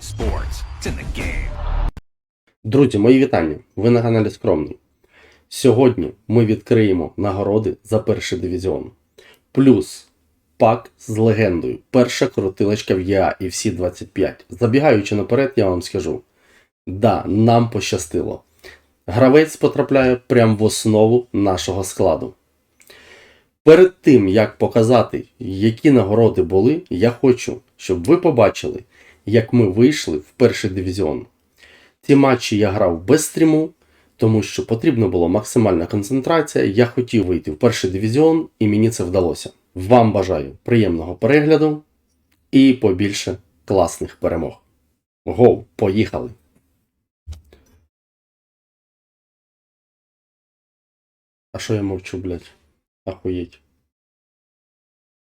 Sports. It's in the game. Друзі, мої вітання! Ви на каналі Скромний. Сьогодні ми відкриємо нагороди за перший дивізіон. Плюс пак з легендою. Перша крутилочка в ЄА і всі 25. Забігаючи наперед, я вам скажу: да, нам пощастило. Гравець потрапляє прямо в основу нашого складу. Перед тим, як показати, які нагороди були, я хочу, щоб ви побачили, як ми вийшли в перший дивізіон. Ці матчі я грав без стріму, тому що потрібна була максимальна концентрація. Я хотів вийти в перший дивізіон, і мені це вдалося. Вам бажаю приємного перегляду і побільше класних перемог. Гоу, поїхали! А що я мовчу, блядь? Ахуєть.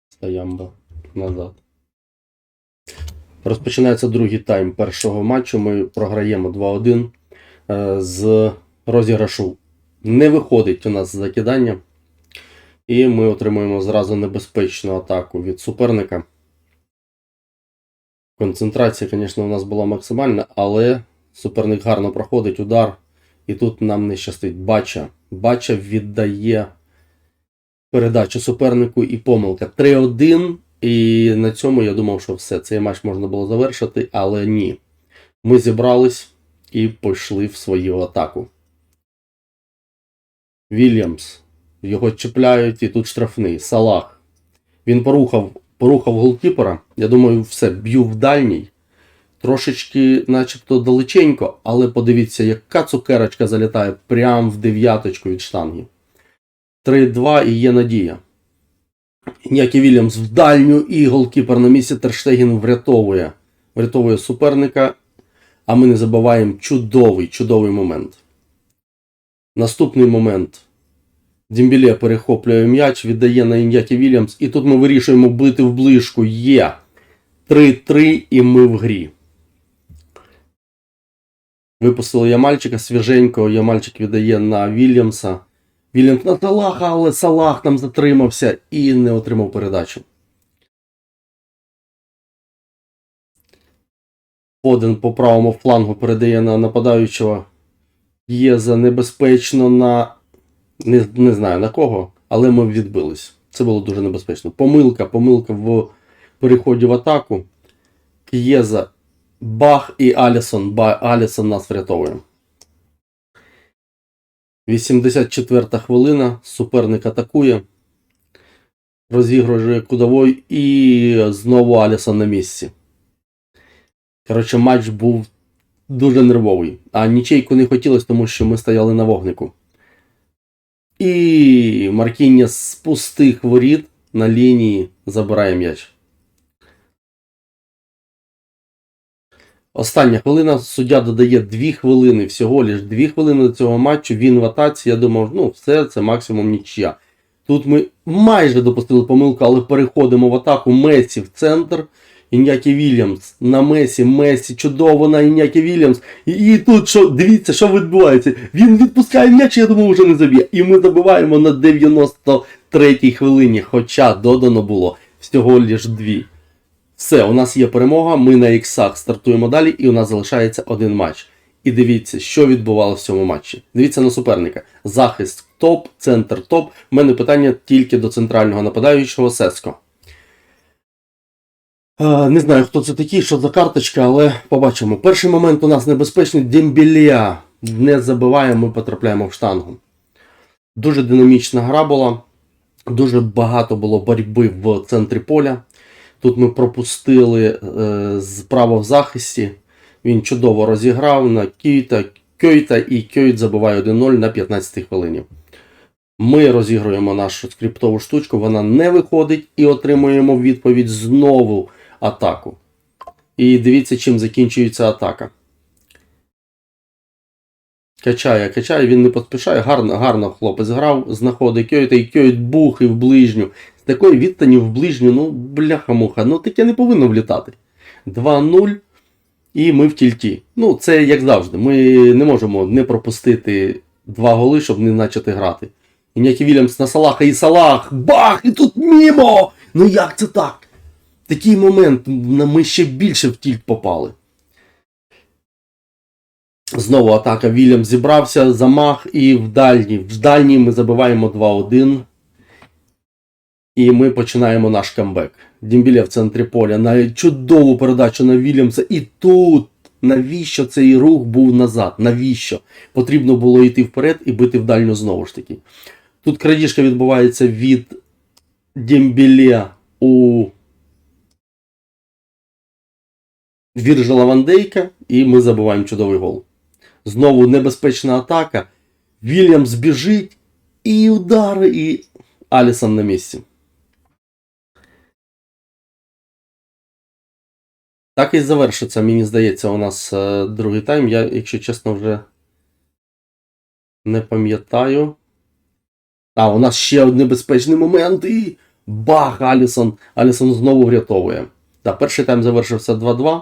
Стоямба. Назад. Розпочинається другий тайм першого матчу. Ми програємо 2-1 Е, з розіграшу. Не виходить у нас закидання. І ми отримуємо зразу небезпечну атаку від суперника. Концентрація, звісно, у нас була максимальна, але суперник гарно проходить удар. І тут нам не щастить. Бача. Бача віддає передачу супернику і помилка. 3-1. І на цьому я думав, що все, цей матч можна було завершити, але ні. Ми зібрались і пішли в свою атаку. Вільямс. Його чіпляють і тут штрафний. Салах. Він порухав, порухав голкіпера. Я думаю, все, б'ю в дальній. Трошечки, начебто, далеченько, але подивіться, яка цукерочка залітає прямо в дев'яточку від штанги. 3-2 і є надія. Ніякий Вільямс в дальню і голкіпер на місці Терштеген врятовує. Врятовує суперника. А ми не забуваємо чудовий, чудовий момент. Наступний момент. Дімбіле перехоплює м'яч, віддає на Ін'які Вільямс. І тут ми вирішуємо бити в ближку. Є. 3-3 і ми в грі. Випустили Ямальчика свіженького. Ямальчик віддає на Вільямса. Вільямс на Салаха, але Салах там затримався і не отримав передачу. Фоден по правому флангу передає на нападаючого. Є небезпечно на. Не, не знаю на кого, але ми відбились. Це було дуже небезпечно. Помилка, помилка в переході в атаку. К'єза, Бах і Алісон. Ба, Алісон нас врятовує. 84 хвилина. Суперник атакує. Розігрує кудовой і знову Алісон на місці. Коротше, матч був дуже нервовий. А нічейку не хотілося, тому що ми стояли на вогнику. І Маркіння з пустих воріт на лінії забирає м'яч. Остання хвилина. Суддя додає 2 хвилини, всього лиш 2 хвилини до цього матчу. Він в атаці. Я думав, ну, все, це максимум нічия. Тут ми майже допустили помилку, але переходимо в атаку Месі в центр. Ін'які Вільямс на Месі, Месі, чудово на Ін'які Вільямс. І, і тут що, дивіться, що відбувається. Він відпускає м'яч, я думаю, вже не заб'є. І ми забиваємо на 93-й хвилині, хоча додано було всього лиш дві. Все, у нас є перемога, ми на іксах стартуємо далі, і у нас залишається один матч. І дивіться, що відбувалося в цьому матчі. Дивіться на суперника. Захист топ, центр топ. У мене питання тільки до центрального нападаючого Сеско. Е, Не знаю, хто це такий, що за карточка, але побачимо. Перший момент у нас небезпечний Дембілія. Не забиваємо, ми потрапляємо в штангу. Дуже динамічна гра була. Дуже багато було боротьби в центрі поля. Тут ми пропустили е, справа в захисті. Він чудово розіграв на Кюйта, Кьойта і Кьойт забиває 1-0 на 15 й хвилині. Ми розігруємо нашу скриптову штучку, вона не виходить і отримуємо в відповідь знову атаку. І дивіться, чим закінчується атака. Качає, качає, він не поспішає. Гарно, гарно хлопець грав, знаходить Кьойта і Кьойт бух і в ближню. Такої відстані в ближню, ну, бляха-муха, ну таке не повинно влітати. 2-0. І ми в тільті. Ну, це як завжди. Ми не можемо не пропустити два голи, щоб не почати грати. І ніякий Вільямс на Салаха і Салах. Бах! І тут мімо! Ну як це так? Такий момент, ми ще більше в тільт попали. Знову атака. Вільям зібрався, замах і в дальній. В дальній ми забиваємо 2-1. І ми починаємо наш камбек. Дімбіля в центрі поля на чудову передачу на Вільямса. І тут навіщо цей рух був назад? Навіщо? Потрібно було йти вперед і бити в дальню знову ж таки. Тут крадіжка відбувається від Дембіле у Віржила Вандейка, і ми забуваємо чудовий гол. Знову небезпечна атака. Вільямс біжить, і удари, і Алісон на місці. Так і завершиться, мені здається, у нас е, другий тайм. Я, якщо чесно, вже не пам'ятаю. А, у нас ще один небезпечний момент і. Бах! Алісон! Алісон знову врятовує. Так, перший тайм завершився 2-2.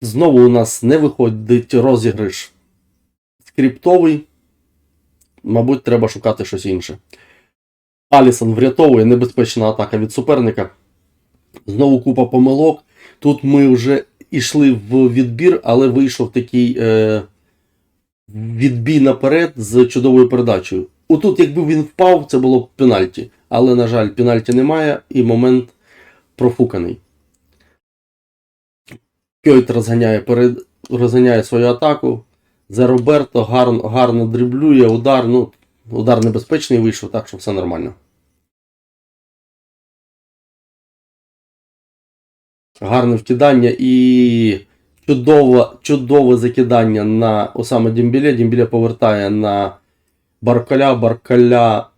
Знову у нас не виходить розіграш скриптовий. Мабуть, треба шукати щось інше. Алісон врятовує небезпечна атака від суперника. Знову купа помилок. Тут ми вже йшли в відбір, але вийшов такий е, відбій наперед з чудовою передачею. Отут, якби він впав, це було б пенальті. Але, на жаль, пенальті немає і момент профуканий. Кьойт розганяє, перед... розганяє свою атаку. За Роберто гарно, гарно дриблює, удар. Ну, удар небезпечний вийшов, так що все нормально. Гарне вкидання і чудове, чудове закидання на Осама Дімбіле. Дімбіле повертає на Баркаля, Баркаля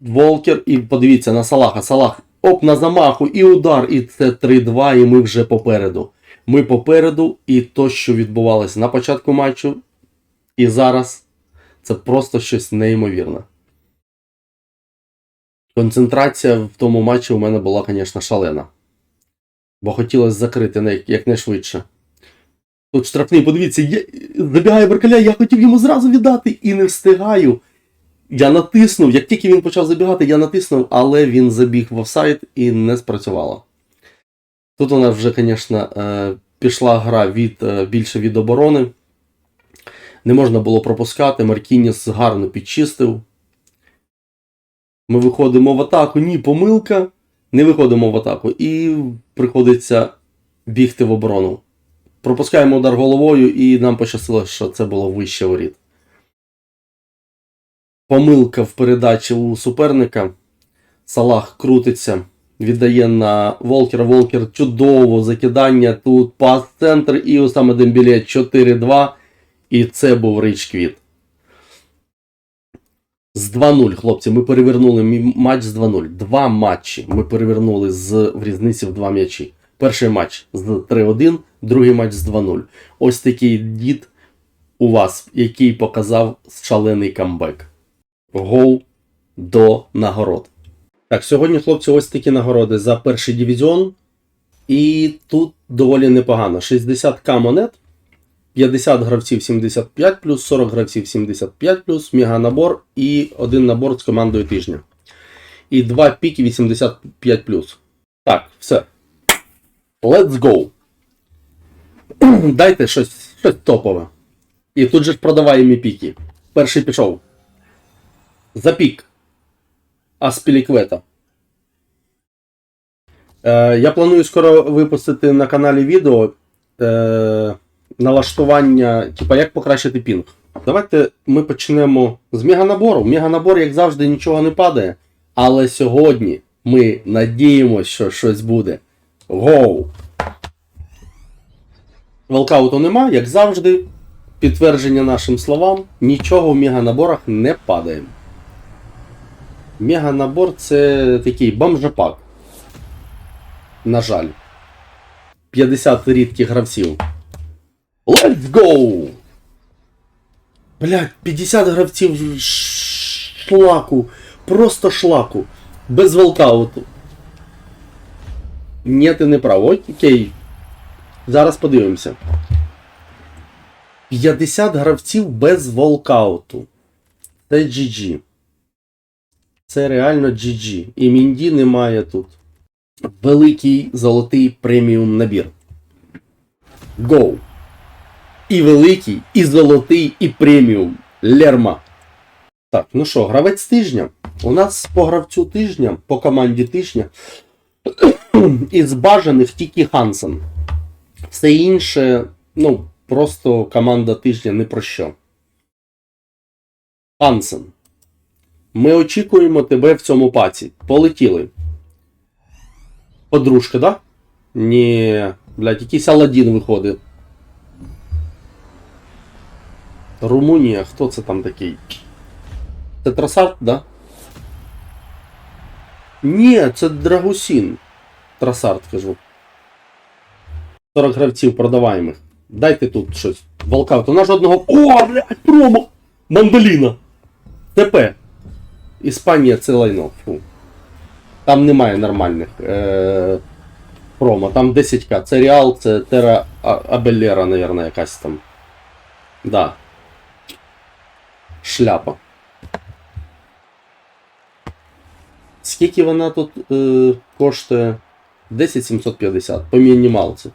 Волкер. І подивіться на Салаха. Салах оп, на замаху, і удар, і це 3-2, і ми вже попереду. Ми попереду, і то, що відбувалося на початку матчу, і зараз це просто щось неймовірне. Концентрація в тому матчі у мене була, звісно, шалена. Бо хотілося закрити на- якнайшвидше. Тут штрафний, подивіться, я... забігає Баркаля, я хотів йому зразу віддати і не встигаю. Я натиснув, як тільки він почав забігати, я натиснув, але він забіг в офсайд і не спрацювало. Тут у нас вже, звісно, е, пішла гра від, е, більше від оборони. Не можна було пропускати. Маркініс гарно підчистив. Ми виходимо в атаку. Ні, помилка. Не виходимо в атаку. І приходиться бігти в оборону. Пропускаємо удар головою, і нам пощастило, що це було вище воріт. Помилка в передачі у суперника. Салах крутиться, віддає на Волкера. Волкер чудово закидання. Тут пас центр і Осаме Дембіле 4-2. І це був Рич Квіт. З 2-0, хлопці, ми перевернули матч з 2-0. Два матчі ми перевернули з в різниці в два м'ячі. Перший матч з 3-1, другий матч з 2-0. Ось такий дід у вас, який показав шалений камбек. Гол до нагород. Так, сьогодні, хлопці, ось такі нагороди за перший дивізіон. І тут доволі непогано. 60к монет, 50 гравців 75, 40 гравців 75, меганабор і один набор з командою тижня. І два піки 85. Так, все. Let's go. Дайте щось, щось топове. І тут же продаваємо піки. Перший пішов. Запік. Аспіліквета. Е, я планую скоро випустити на каналі відео е, налаштування, типа як покращити пінг. Давайте ми почнемо з меганабору. Меганабор, як завжди, нічого не падає. Але сьогодні ми надіємося, що щось буде. Гоу! Волкауту нема, як завжди. Підтвердження нашим словам, нічого в меганаборах не падає. Меганабор це такий бомжопак. На жаль. 50 рідких гравців. Let's go! Блять, 50 гравців шлаку. Просто шлаку. Без волкауту. Ні, ти не прав. Окей. Зараз подивимося. 50 гравців без волкауту. Це GG. Це реально GG. І Мінді немає тут. Великий золотий преміум набір. Go! І великий, і золотий, і преміум. Лерма. Так, ну що, гравець тижня. У нас по гравцю тижня, по команді тижня. Із бажаних тільки Хансен. Все інше, ну, просто команда тижня не про що. Хансен. Ми очікуємо тебе в цьому паці. Полетіли. Подружка, да? Ні, блядь, якийсь Аладдін виходить. Румунія, хто це там такий? Це Трасарт, да? Ні, це Драгусін. Трасарт, кажу. 40 гравців продаваємих. Дайте тут щось. Волкаут. У нас жодного. О, блядь, промо! Мандоліна! ТП. Іспанія це лайно. Фу. Там немає нормальних е- промо. Там 10к. Це Реал, це Тера Абеллера, наверное, якась там. Да. Шляпа. Скільки вона тут е, коштує? 10750 по мінімалці.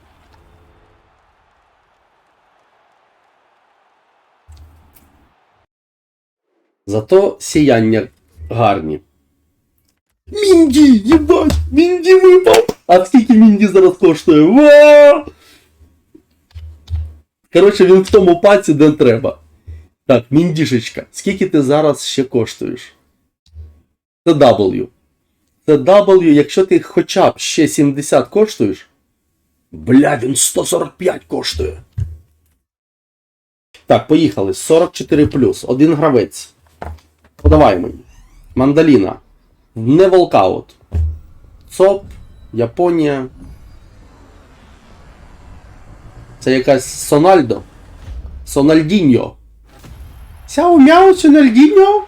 Зато сіяння гарні. Мінді! Єбать! Мінді випав! А скільки Мінді зараз коштує? Ва! Коротше, він в тому паці, де треба. Так, Міндішечка, скільки ти зараз ще коштуєш? Це W. Це W, якщо ти хоча б ще 70 коштуєш. Бля, він 145 коштує. Так, поїхали. 44 Один гравець. Подавай мені. Мандаліна. Не волкаут. ЦОП, Японія. Це якась Сональдо. Сональдіньо. Сяо мяу Сональдіньо.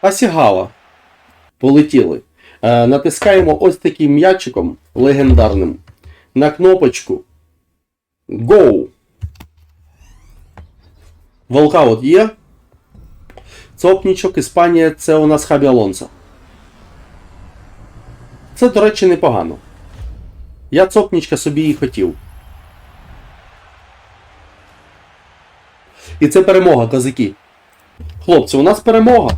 Асігава. Полетіли. Е, натискаємо ось таким м'ячиком легендарним на кнопочку Go. Волкаут є. Цопнічок, Іспанія, це у нас Хабі Алонсо. Це, до речі, непогано. Я цопнічка собі і хотів. І це перемога, козаки. Хлопці, у нас перемога.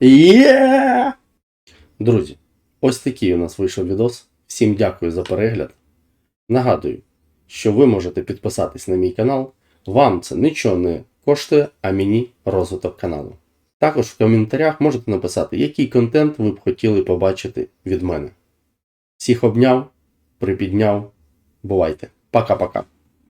Є! Друзі, ось такий у нас вийшов відос. Всім дякую за перегляд. Нагадую, що ви можете підписатись на мій канал. Вам це нічого не коштує, а мені розвиток каналу. Також в коментарях можете написати, який контент ви б хотіли побачити від мене. Всіх обняв, припідняв. Бувайте. Пока-пока.